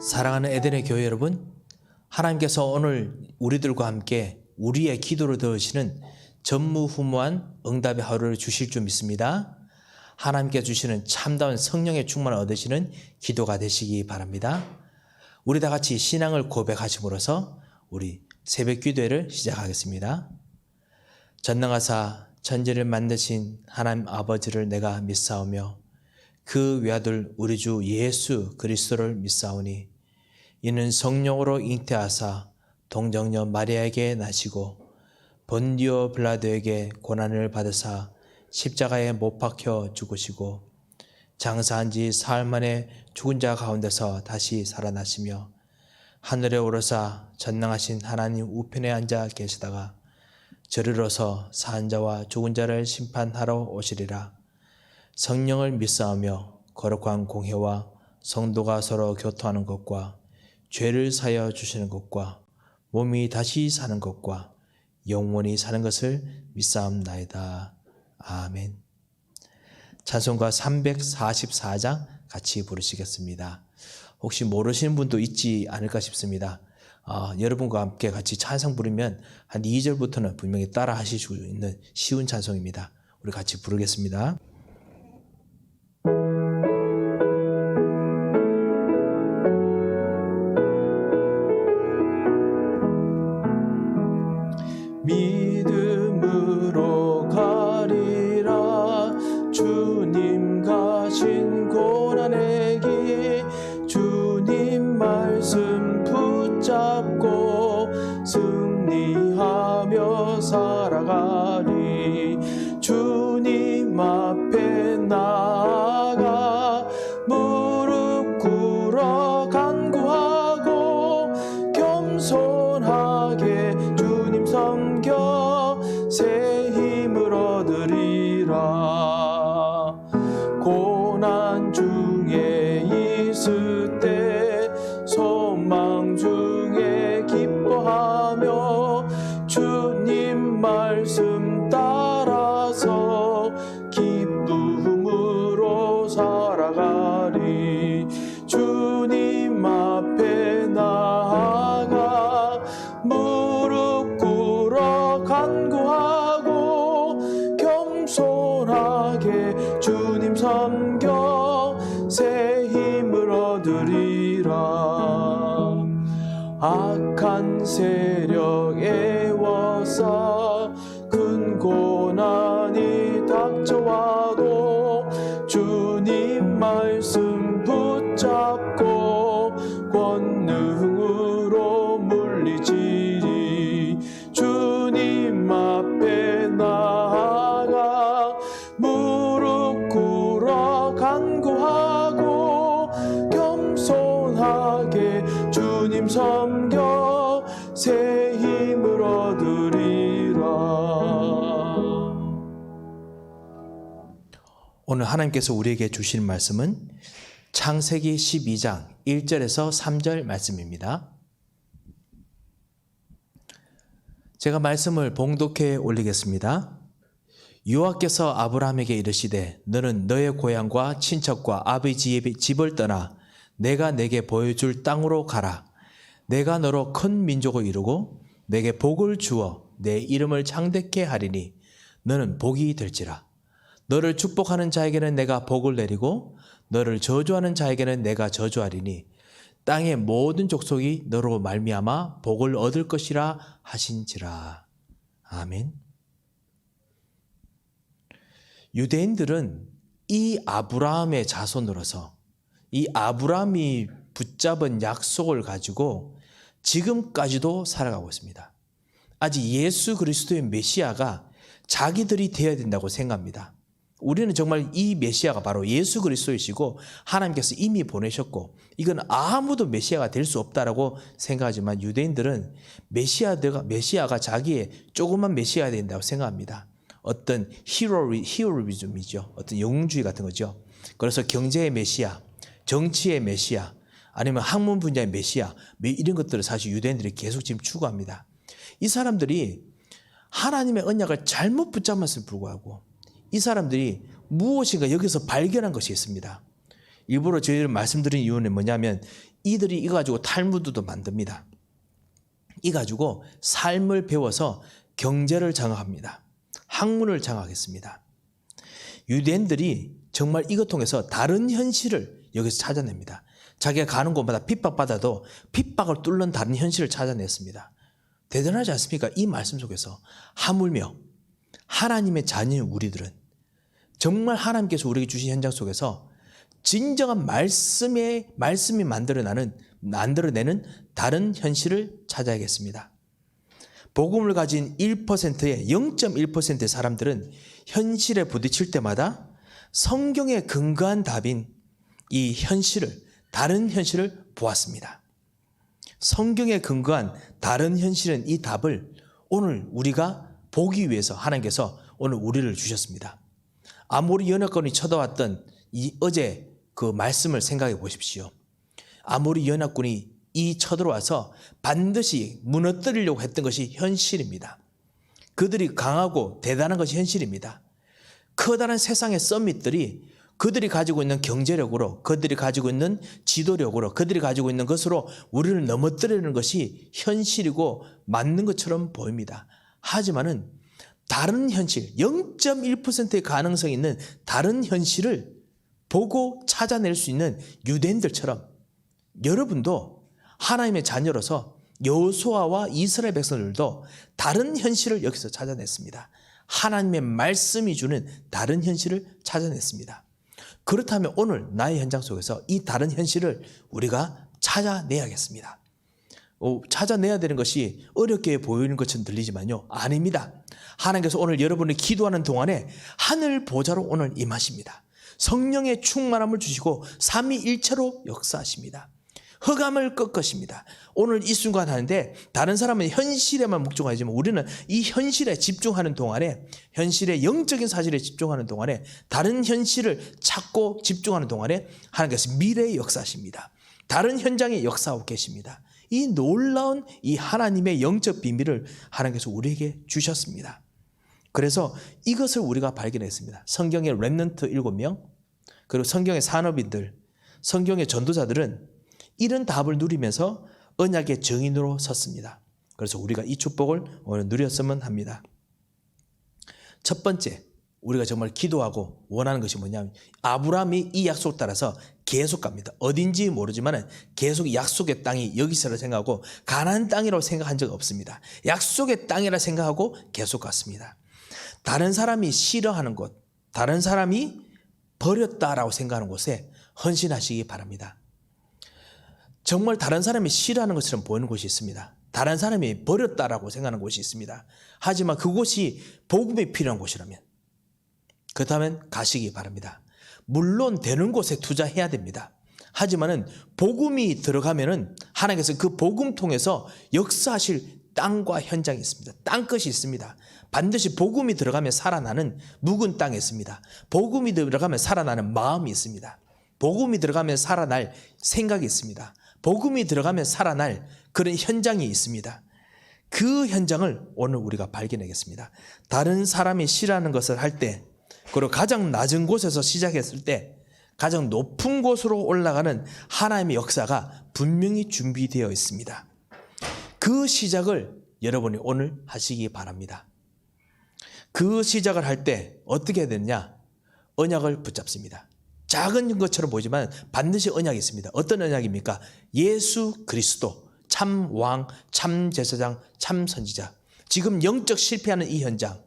사랑하는 에덴의 교회 여러분, 하나님께서 오늘 우리들과 함께 우리의 기도를 들으시는 전무후무한 응답의 하루를 주실 줄 믿습니다. 하나님께 주시는 참다운 성령의 충만을 얻으시는 기도가 되시기 바랍니다. 우리 다 같이 신앙을 고백하심으로써 우리 새벽 기도회를 시작하겠습니다. 전능하사 천지를 만드신 하나님 아버지를 내가 믿사오며 그 외아들 우리 주 예수 그리스도를 믿사오니 이는 성령으로 잉태하사 동정녀 마리아에게 나시고 본디오 블라드에게 고난을 받으사 십자가에 못 박혀 죽으시고 장사한 지 사흘 만에 죽은 자 가운데서 다시 살아나시며 하늘에 오르사 전능하신 하나님 우편에 앉아 계시다가 저리로서 산 자와 죽은 자를 심판하러 오시리라. 성령을 믿사오며 거룩한 공회와 성도가 서로 교토하는 것과 죄를 사여 주시는 것과 몸이 다시 사는 것과 영원히 사는 것을 믿사옵나이다. 아멘. 찬송가 344장 같이 부르시겠습니다. 혹시 모르시는 분도 있지 않을까 싶습니다. 아, 여러분과 함께 같이 찬송 부르면 한 2절부터는 분명히 따라 하실 수 있는 쉬운 찬송입니다. 우리 같이 부르겠습니다. take 하나님께서 우리에게 주신 말씀은 창세기 12장 1절에서 3절 말씀입니다. 제가 말씀을 봉독해 올리겠습니다. 여호와께서 아브라함에게 이르시되 너는 너의 고향과 친척과 아버지의 집을 떠나 내가 내게 보여줄 땅으로 가라. 내가 너로 큰 민족을 이루고 내게 복을 주어 내 이름을 창대케 하리니 너는 복이 될지라. 너를 축복하는 자에게는 내가 복을 내리고 너를 저주하는 자에게는 내가 저주하리니 땅의 모든 족속이 너로 말미암아 복을 얻을 것이라 하신지라. 아멘. 유대인들은 이 아브라함의 자손으로서 이 아브라함이 붙잡은 약속을 가지고 지금까지도 살아가고 있습니다. 아직 예수 그리스도의 메시아가 자기들이 되어야 된다고 생각합니다. 우리는 정말 이 메시아가 바로 예수 그리스도이시고 하나님께서 이미 보내셨고 이건 아무도 메시아가 될 수 없다라고 생각하지만 유대인들은 메시아가 메시아가 자기의 조그만 메시아가 된다고 생각합니다. 어떤 히로리 히로리즘이죠. 어떤 영웅주의 같은 거죠. 그래서 경제의 메시아, 정치의 메시아, 아니면 학문 분야의 메시아 뭐 이런 것들을 사실 유대인들이 계속 지금 추구합니다. 이 사람들이 하나님의 언약을 잘못 붙잡았을 불구하고 이 사람들이 무엇인가 여기서 발견한 것이 있습니다. 일부러 저희를 말씀드린 이유는 뭐냐면 이들이 이거 가지고 탈무드도 만듭니다. 이 가지고 삶을 배워서 경제를 장악합니다. 학문을 장악했습니다. 유대인들이 정말 이것 통해서 다른 현실을 여기서 찾아냅니다. 자기가 가는 곳마다 핍박받아도 핍박을 뚫는 다른 현실을 찾아냈습니다. 대단하지 않습니까? 이 말씀 속에서 하물며 하나님의 자녀인 우리들은 정말 하나님께서 우리에게 주신 현장 속에서 진정한 말씀의 말씀이 만들어내는 만들어내는 다른 현실을 찾아야겠습니다. 복음을 가진 1%의 0.1%의 사람들은 현실에 부딪힐 때마다 성경에 근거한 답인 이 현실을 다른 현실을 보았습니다. 성경에 근거한 다른 현실은 이 답을 오늘 우리가 보기 위해서 하나님께서 오늘 우리를 주셨습니다. 아모리 연합군이 쳐다왔던 이 어제 그 말씀을 생각해 보십시오. 아모리 연합군이 이 쳐들어와서 반드시 무너뜨리려고 했던 것이 현실입니다. 그들이 강하고 대단한 것이 현실입니다. 커다란 세상의 썸밋들이 그들이 가지고 있는 경제력으로, 그들이 가지고 있는 지도력으로, 그들이 가지고 있는 것으로 우리를 넘어뜨리는 것이 현실이고 맞는 것처럼 보입니다. 하지만은 다른 현실, 0.1%의 가능성이 있는 다른 현실을 보고 찾아낼 수 있는 유대인들처럼 여러분도 하나님의 자녀로서 여호수아와 이스라엘 백성들도 다른 현실을 여기서 찾아냈습니다. 하나님의 말씀이 주는 다른 현실을 찾아냈습니다. 그렇다면 오늘 나의 현장 속에서 이 다른 현실을 우리가 찾아내야겠습니다. 어, 찾아내야 되는 것이 어렵게 보이는 것처럼 들리지만요. 아닙니다. 하나님께서 오늘 여러분이 기도하는 동안에 하늘 보좌로 오늘 임하십니다. 성령의 충만함을 주시고 삼위일체로 역사하십니다. 흑암을 꺾으십니다. 오늘 이 순간 하는데 다른 사람은 현실에만 묵중하지만 우리는 이 현실에 집중하는 동안에 현실의 영적인 사실에 집중하는 동안에 다른 현실을 찾고 집중하는 동안에 하나님께서 미래의 역사십니다. 다른 현장에 역사하고 계십니다. 이 놀라운 이 하나님의 영적 비밀을 하나님께서 우리에게 주셨습니다. 그래서 이것을 우리가 발견했습니다. 성경의 랩넌트 7명, 그리고 성경의 산업인들, 성경의 전도자들은 이런 답을 누리면서 언약의 정인으로 섰습니다. 그래서 우리가 이 축복을 오늘 누렸으면 합니다. 첫 번째, 우리가 정말 기도하고 원하는 것이 뭐냐면 아브라함이 이 약속 따라서 계속 갑니다. 어딘지 모르지만 계속 약속의 땅이 여기서라 생각하고 가나안 땅이라고 생각한 적 없습니다. 약속의 땅이라 생각하고 계속 갔습니다. 다른 사람이 싫어하는 곳, 다른 사람이 버렸다라고 생각하는 곳에 헌신하시기 바랍니다. 정말 다른 사람이 싫어하는 것처럼 보이는 곳이 있습니다. 다른 사람이 버렸다라고 생각하는 곳이 있습니다. 하지만 그곳이 복음이 필요한 곳이라면 그렇다면 가시기 바랍니다. 물론 되는 곳에 투자해야 됩니다. 하지만은 복음이 들어가면은 하나님께서 그 복음 통해서 역사하실 땅과 현장이 있습니다. 땅끝이 있습니다. 반드시 복음이 들어가면 살아나는 묵은 땅이 있습니다. 복음이 들어가면 살아나는 마음이 있습니다. 복음이 들어가면 살아날 생각이 있습니다. 복음이 들어가면 살아날 그런 현장이 있습니다. 그 현장을 오늘 우리가 발견하겠습니다. 다른 사람이 싫어하는 것을 할 때, 그리고 가장 낮은 곳에서 시작했을 때, 가장 높은 곳으로 올라가는 하나님의 역사가 분명히 준비되어 있습니다. 그 시작을 여러분이 오늘 하시기 바랍니다. 그 시작을 할 때 어떻게 해야 되느냐? 언약을 붙잡습니다. 작은 것처럼 보이지만 반드시 언약이 있습니다. 어떤 언약입니까? 예수 그리스도, 참 왕, 참 제사장, 참 선지자. 지금 영적 실패하는 이 현장,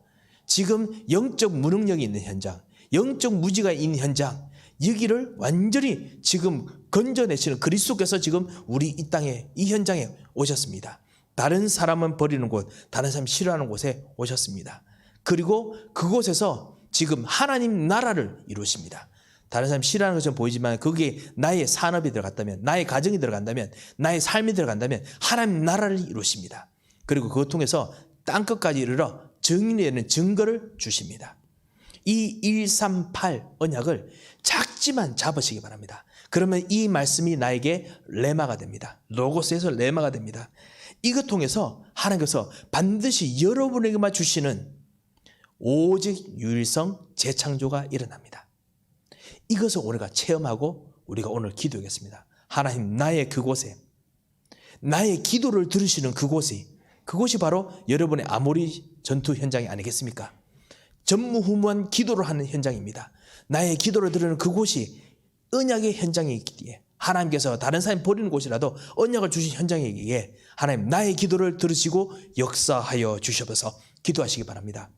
지금 영적 무능력이 있는 현장, 영적 무지가 있는 현장, 여기를 완전히 지금 건져내시는 그리스도께서 지금 우리 이 땅에, 이 현장에 오셨습니다. 다른 사람은 버리는 곳, 다른 사람 싫어하는 곳에 오셨습니다. 그리고 그곳에서 지금 하나님 나라를 이루십니다. 다른 사람 싫어하는 것처럼 보이지만 거기에 나의 산업이 들어갔다면, 나의 가정이 들어간다면, 나의 삶이 들어간다면 하나님 나라를 이루십니다. 그리고 그것 통해서 땅끝까지 이르러 정인되는 증거를 주십니다. 이 138 언약을 작지만 잡으시기 바랍니다. 그러면 이 말씀이 나에게 레마가 됩니다. 로고스에서 레마가 됩니다. 이것 통해서 하나님께서 반드시 여러분에게만 주시는 오직 유일성 재창조가 일어납니다. 이것을 우리가 체험하고 우리가 오늘 기도하겠습니다. 하나님 나의 그곳에 나의 기도를 들으시는 그곳이 그곳이 바로 여러분의 아모리 전투 현장이 아니겠습니까? 전무후무한 기도를 하는 현장입니다. 나의 기도를 들으는 그곳이 언약의 현장이기에 하나님께서 다른 사람 버리는 곳이라도 언약을 주신 현장이기에 하나님 나의 기도를 들으시고 역사하여 주셔서 기도하시기 바랍니다.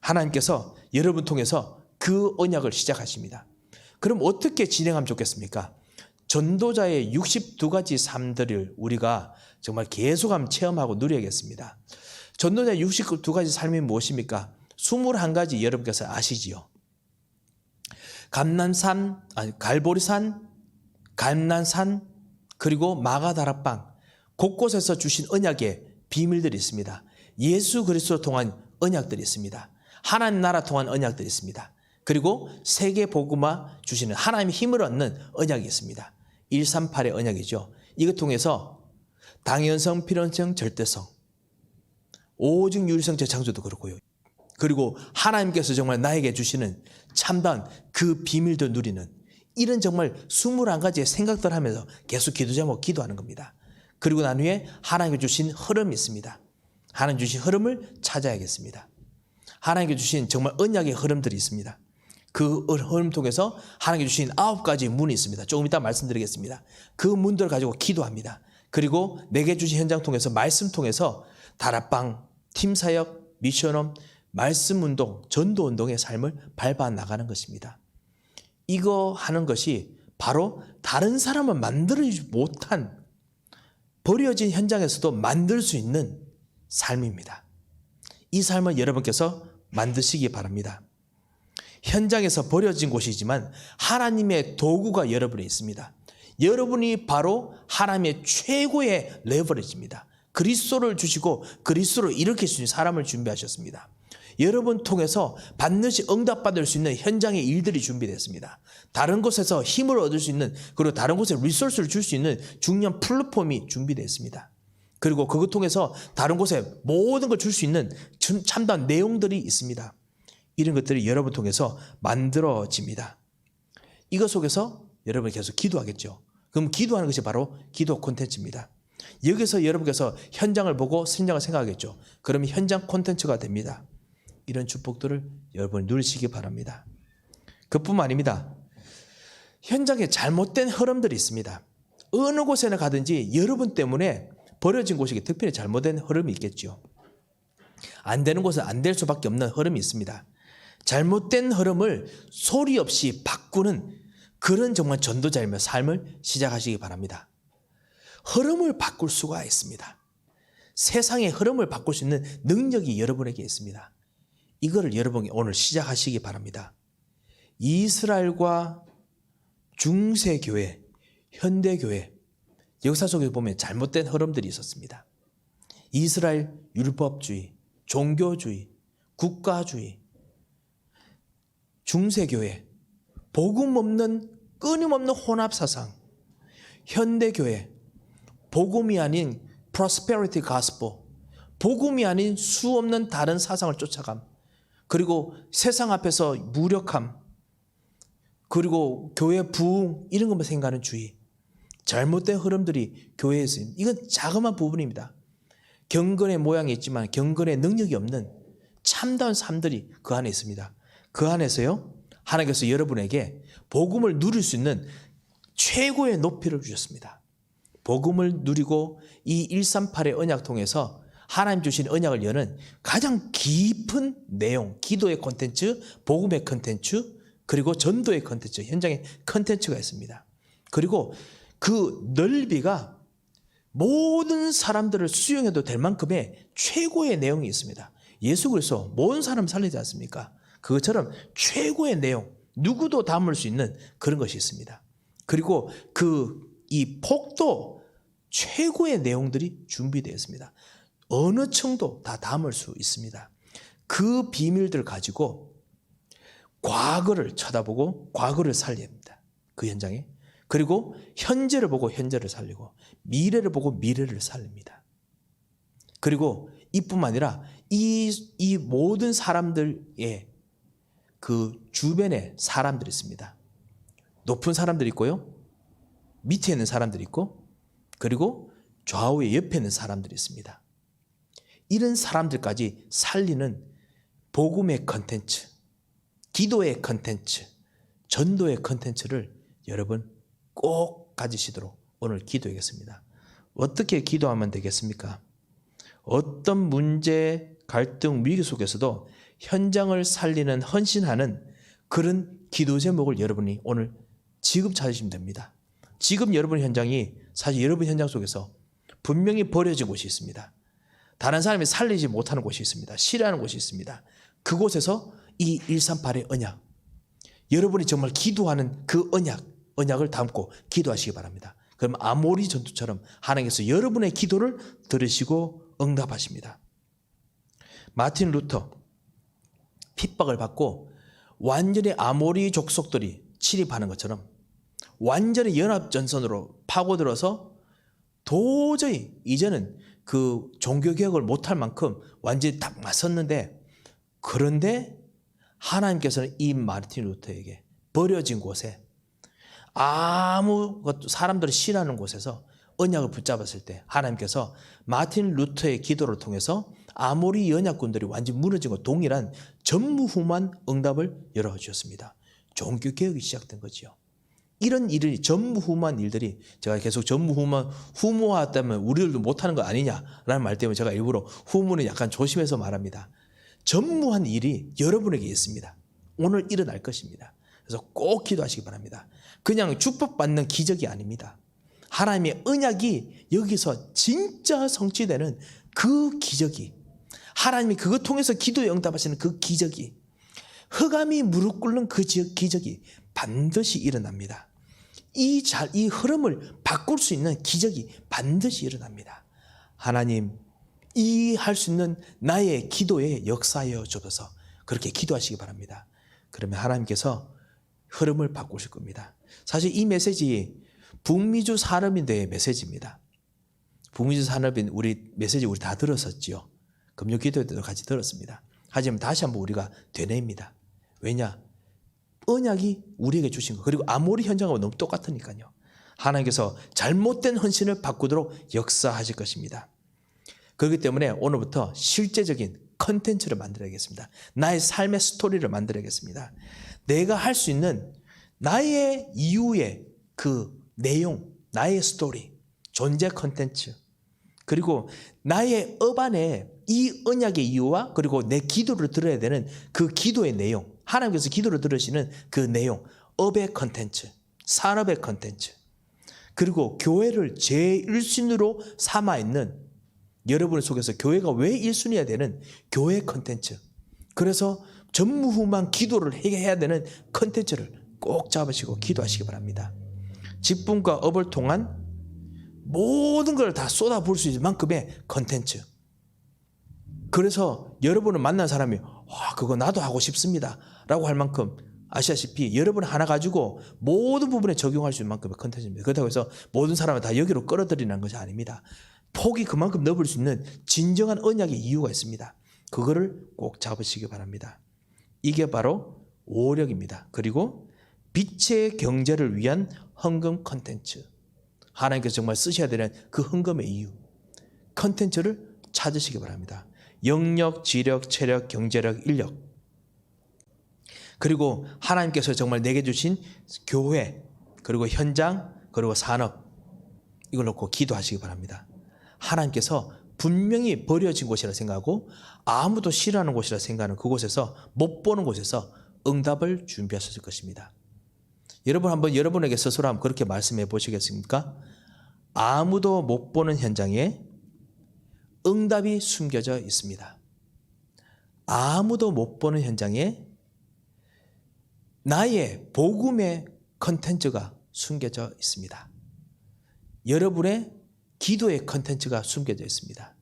하나님께서 여러분 통해서 그 언약을 시작하십니다. 그럼 어떻게 진행하면 좋겠습니까? 전도자의 62가지 삶들을 우리가 정말 계속 한번 체험하고 누려야겠습니다. 전도자의 62가지 삶이 무엇입니까? 21가지 여러분께서 아시지요. 감난산, 아니, 갈보리산, 감난산, 그리고 마가다락방, 곳곳에서 주신 언약의 비밀들이 있습니다. 예수 그리스도 통한 언약들이 있습니다. 하나님 나라 통한 언약들이 있습니다. 그리고 세계 복음화 주시는 하나님의 힘을 얻는 언약이 있습니다. 138의 언약이죠. 이것 통해서 당연성, 필연성, 절대성, 오직 유리성 재창조도 그렇고요. 그리고 하나님께서 정말 나에게 주시는 참다운 그 비밀도 누리는 이런 정말 21가지의 생각들 하면서 계속 기도 제목 기도하는 겁니다. 그리고 난 후에 하나님께 주신 흐름이 있습니다. 하나님 주신 흐름을 찾아야겠습니다. 하나님께 주신 정말 언약의 흐름들이 있습니다. 그 흐름 통해서 하나님께 주신 아홉 가지 문이 있습니다. 조금 이따 말씀드리겠습니다. 그 문들을 가지고 기도합니다. 그리고 내게 주신 현장 통해서 말씀 통해서 다락방, 팀 사역, 미션홈, 말씀 운동, 전도 운동의 삶을 밟아 나가는 것입니다. 이거 하는 것이 바로 다른 사람은 만들지 못한 버려진 현장에서도 만들 수 있는 삶입니다. 이 삶을 여러분께서 만드시기 바랍니다. 현장에서 버려진 곳이지만 하나님의 도구가 여러분에 있습니다. 여러분이 바로 하나님의 최고의 레버리지입니다. 그리스도를 주시고 그리스도를 일으킬 수 있는 사람을 준비하셨습니다. 여러분 통해서 반드시 응답받을 수 있는 현장의 일들이 준비됐습니다. 다른 곳에서 힘을 얻을 수 있는 그리고 다른 곳에 리소스를 줄 수 있는 중요한 플랫폼이 준비됐습니다. 그리고 그것 통해서 다른 곳에 모든 걸 줄 수 있는 참다운 내용들이 있습니다. 이런 것들이 여러분 통해서 만들어집니다. 이것 속에서 여러분이 계속 기도하겠죠. 그럼 기도하는 것이 바로 기도 콘텐츠입니다. 여기서 여러분께서 현장을 보고 현장을 생각하겠죠. 그러면 현장 콘텐츠가 됩니다. 이런 축복들을 여러분 누리시기 바랍니다. 그뿐만 아닙니다. 현장에 잘못된 흐름들이 있습니다. 어느 곳에나 가든지 여러분 때문에 버려진 곳이 특별히 잘못된 흐름이 있겠죠. 안 되는 곳은 안 될 수밖에 없는 흐름이 있습니다. 잘못된 흐름을 소리 없이 바꾸는 그런 정말 전도자이며 삶을 시작하시기 바랍니다. 흐름을 바꿀 수가 있습니다. 세상의 흐름을 바꿀 수 있는 능력이 여러분에게 있습니다. 이거를 여러분이 오늘 시작하시기 바랍니다. 이스라엘과 중세교회, 현대교회, 역사 속에 보면 잘못된 흐름들이 있었습니다. 이스라엘 율법주의, 종교주의, 국가주의, 중세교회, 복음 없는 끊임없는 혼합 사상, 현대교회, 복음이 아닌 prosperity gospel, 복음이 아닌 수 없는 다른 사상을 쫓아감, 그리고 세상 앞에서 무력함, 그리고 교회 부흥 이런 것만 생각하는 주의, 잘못된 흐름들이 교회에 있습니다. 이건 자그마한 부분입니다. 경건의 모양이 있지만 경건의 능력이 없는 참다운 삶들이 그 안에 있습니다. 그 안에서요, 하나님께서 여러분에게 복음을 누릴 수 있는 최고의 높이를 주셨습니다. 복음을 누리고 이 138의 언약 통해서 하나님 주신 언약을 여는 가장 깊은 내용, 기도의 컨텐츠, 복음의 컨텐츠, 그리고 전도의 컨텐츠, 현장의 컨텐츠가 있습니다. 그리고 그 넓이가 모든 사람들을 수용해도 될 만큼의 최고의 내용이 있습니다. 예수 그리스도 모든 사람 살리지 않습니까? 그것처럼 최고의 내용, 누구도 담을 수 있는 그런 것이 있습니다. 그리고 그 이 폭도 최고의 내용들이 준비되어 있습니다. 어느 층도 다 담을 수 있습니다. 그 비밀들 가지고 과거를 쳐다보고 과거를 살려야 합니다. 그 현장에. 그리고 현재를 보고 현재를 살리고 미래를 보고 미래를 살립니다. 그리고 이뿐만 아니라 이, 이 모든 사람들의 그 주변에 사람들이 있습니다. 높은 사람들이 있고요. 밑에 있는 사람들이 있고 그리고 좌우에 옆에 있는 사람들이 있습니다. 이런 사람들까지 살리는 복음의 컨텐츠, 기도의 컨텐츠, 전도의 컨텐츠를 여러분 꼭 가지시도록 오늘 기도하겠습니다. 어떻게 기도하면 되겠습니까? 어떤 문제, 갈등, 위기 속에서도 현장을 살리는 헌신하는 그런 기도 제목을 여러분이 오늘 지금 찾으시면 됩니다. 지금 여러분 현장이 사실 여러분 현장 속에서 분명히 버려진 곳이 있습니다. 다른 사람이 살리지 못하는 곳이 있습니다. 싫어하는 곳이 있습니다. 그곳에서 이 138의 언약, 여러분이 정말 기도하는 그 언약, 언약을 담고 기도하시기 바랍니다. 그럼 아모리 전투처럼 하나님께서 여러분의 기도를 들으시고 응답하십니다. 마틴 루터 핍박을 받고 완전히 아모리 족속들이 침입하는 것처럼 완전히 연합 전선으로 파고들어서 도저히 이제는 그 종교 개혁을 못할 만큼 완전히 딱 맞섰는데 그런데 하나님께서는 이 마르틴 루터에게 버려진 곳에 아무 것 사람들이 싫어하는 곳에서 언약을 붙잡았을 때 하나님께서 마틴 루터의 기도를 통해서 아모리 연약군들이 완전 무너진 것 동일한 전무후무한 응답을 열어주셨습니다. 종교 개혁이 시작된 거지요. 이런 일이 전무후무한 일들이 제가 계속 전무후무한 후무하다면 우리들도 못하는 거 아니냐라는 말 때문에 제가 일부러 후무는 약간 조심해서 말합니다. 전무한 일이 여러분에게 있습니다. 오늘 일어날 것입니다. 그래서 꼭 기도하시기 바랍니다. 그냥 축복받는 기적이 아닙니다. 하나님의 언약이 여기서 진짜 성취되는 그 기적이 하나님이 그것 통해서 기도에 응답하시는 그 기적이 흑암이 무릎 꿇는 그 지- 기적이 반드시 일어납니다. 이 잘, 이 흐름을 바꿀 수 있는 기적이 반드시 일어납니다. 하나님, 이 할 수 있는 나의 기도에 역사하여 주셔서 그렇게 기도하시기 바랍니다. 그러면 하나님께서 흐름을 바꾸실 겁니다. 사실 이 메시지 북미주 산업인대의 메시지입니다. 북미주 산업인 우리 메시지 우리 다 들었었지요. 금요 기도 때도 같이 들었습니다. 하지만 다시 한번 우리가 되뇌입니다. 왜냐? 언약이 우리에게 주신 거 그리고 아모리 현장하고 너무 똑같으니까요. 하나님께서 잘못된 헌신을 바꾸도록 역사하실 것입니다. 그렇기 때문에 오늘부터 실제적인 컨텐츠를 만들어야겠습니다. 나의 삶의 스토리를 만들어야겠습니다. 내가 할 수 있는 나의 이유의 그 내용, 나의 스토리, 존재 컨텐츠, 그리고 나의 업 안에 이 언약의 이유와 그리고 내 기도를 들어야 되는 그 기도의 내용, 하나님께서 기도를 들으시는 그 내용, 업의 컨텐츠, 산업의 컨텐츠, 그리고 교회를 제1순위로 삼아 있는 여러분 속에서 교회가 왜 1순위야 되는 교회 컨텐츠. 그래서 전무후무한 기도를 해야 되는 컨텐츠를 꼭 잡으시고 기도하시기 바랍니다. 직분과 업을 통한 모든 걸 다 쏟아부을 수 있을 만큼의 컨텐츠. 그래서 여러분을 만난 사람이 와 그거 나도 하고 싶습니다 라고 할 만큼 아시다시피 여러분 하나 가지고 모든 부분에 적용할 수 있는 만큼의 컨텐츠입니다. 그렇다고 해서 모든 사람을 다 여기로 끌어들이는 것이 아닙니다. 폭이 그만큼 넓을 수 있는 진정한 언약의 이유가 있습니다. 그거를 꼭 잡으시기 바랍니다. 이게 바로 오력입니다. 그리고 빛의 경제를 위한 헌금 컨텐츠. 하나님께서 정말 쓰셔야 되는 그 헌금의 이유. 컨텐츠를 찾으시기 바랍니다. 영역, 지력, 체력, 경제력, 인력. 그리고 하나님께서 정말 내게 주신 교회, 그리고 현장, 그리고 산업. 이걸 놓고 기도하시기 바랍니다. 하나님께서 분명히 버려진 곳이라 생각하고 아무도 싫어하는 곳이라 생각하는 그곳에서 못 보는 곳에서 응답을 준비하셨을 것입니다. 여러분 한번 여러분에게 스스로 한번 그렇게 말씀해 보시겠습니까? 아무도 못 보는 현장에 응답이 숨겨져 있습니다. 아무도 못 보는 현장에 나의 복음의 컨텐츠가 숨겨져 있습니다. 여러분의 기도의 컨텐츠가 숨겨져 있습니다.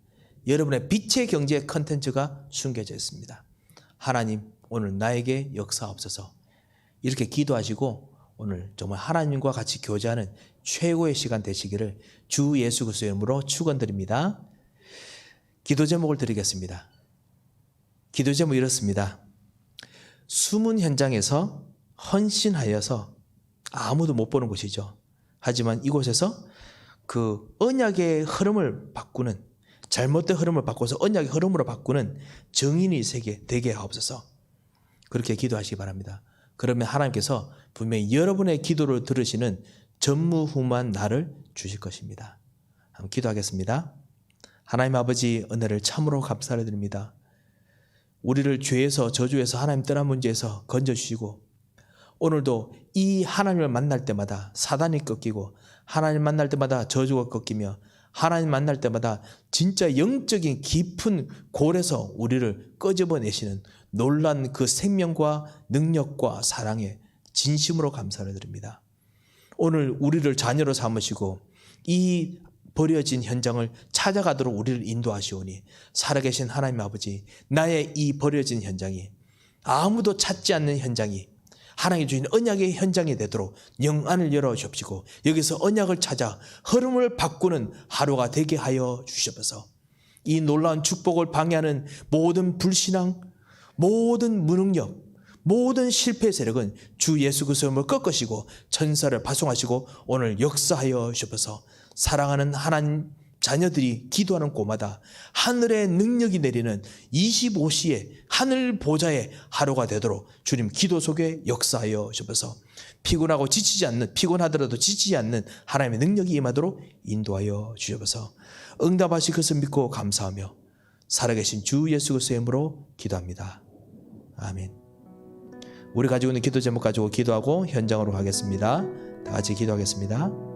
여러분의 빛의 경제의 컨텐츠가 숨겨져 있습니다. 하나님, 오늘 나에게 역사없어서 이렇게 기도하시고 오늘 정말 하나님과 같이 교제하는 최고의 시간 되시기를 주 예수 그리스도의 이름으로 축원드립니다. 기도 제목을 드리겠습니다. 기도 제목 이렇습니다. 숨은 현장에서 헌신하여서 아무도 못 보는 곳이죠. 하지만 이곳에서 그 언약의 흐름을 바꾸는 잘못된 흐름을 바꿔서 언약의 흐름으로 바꾸는 정인이 세계 되게 하옵소서. 그렇게 기도하시기 바랍니다. 그러면 하나님께서 분명히 여러분의 기도를 들으시는 전무후무한 날을 주실 것입니다. 한번 기도하겠습니다. 하나님 아버지 은혜를 참으로 감사를 드립니다. 우리를 죄에서 저주에서 하나님 떠난 문제에서 건져주시고 오늘도 이 하나님을 만날 때마다 사단이 꺾이고 하나님 만날 때마다 저주가 꺾이며 하나님 만날 때마다 진짜 영적인 깊은 골에서 우리를 끄집어내시는 놀란 그 생명과 능력과 사랑에 진심으로 감사를 드립니다. 오늘 우리를 자녀로 삼으시고 이 버려진 현장을 찾아가도록 우리를 인도하시오니 살아계신 하나님 아버지 나의 이 버려진 현장이 아무도 찾지 않는 현장이 하나님 주신 언약의 현장이 되도록 영안을 열어 주옵시고 여기서 언약을 찾아 흐름을 바꾸는 하루가 되게 하여 주시옵소서. 이 놀라운 축복을 방해하는 모든 불신앙, 모든 무능력, 모든 실패 세력은 주 예수 그리스도를 꺾으시고 천사를 파송하시고 오늘 역사하여 주옵소서. 사랑하는 하나님 자녀들이 기도하는 곳마다 하늘의 능력이 내리는 25시의 하늘 보좌의 하루가 되도록 주님 기도 속에 역사하여 주셔서 피곤하고 지치지 않는 피곤하더라도 지치지 않는 하나님의 능력이 임하도록 인도하여 주셔서 응답하실 것을 믿고 감사하며 살아계신 주 예수 그리스도의 이름으로 기도합니다. 아멘. 우리 가지고 있는 기도 제목 가지고 기도하고 현장으로 가겠습니다. 다 같이 기도하겠습니다.